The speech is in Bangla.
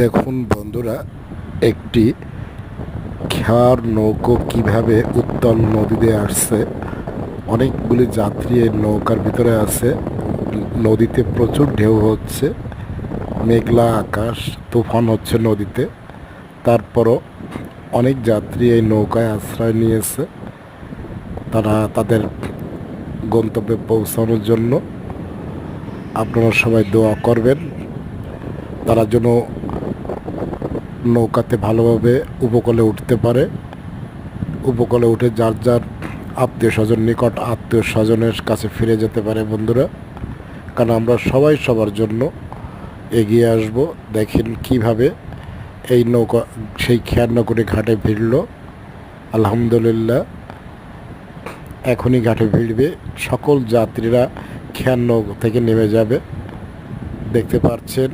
দেখুন বন্ধুরা, একটি খেয়ার নৌকো কীভাবে উত্তল নদীতে আসছে। অনেকগুলি যাত্রী এই নৌকার ভিতরে আছে। নদীতে প্রচুর ঢেউ হচ্ছে, মেঘলা আকাশ, তুফান হচ্ছে নদীতে। তারপরও অনেক যাত্রী এই নৌকায় আশ্রয় নিয়েছে। তারা তাদের গন্তব্যে পৌঁছানোর জন্য আপনারা সবাই দোয়া করবেন। তারা যেন নৌকাতে ভালোভাবে উপকূলে উঠতে পারে। উপকূলে উঠে যার যার আত্মীয় স্বজন, নিকট আত্মীয় স্বজনের কাছে ফিরে যেতে পারে বন্ধুরা। কারণ আমরা সবাই সবার জন্য এগিয়ে আসব। দেখেন কীভাবে এই নৌকা, সেই খেয়ার নৌকোটি ঘাটে ভিড়ল। আলহামদুলিল্লাহ, এখনই ঘাটে ভিড়বে। সকল যাত্রীরা খেয়ার নৌকো থেকে নেমে যাবে। দেখতে পাচ্ছেন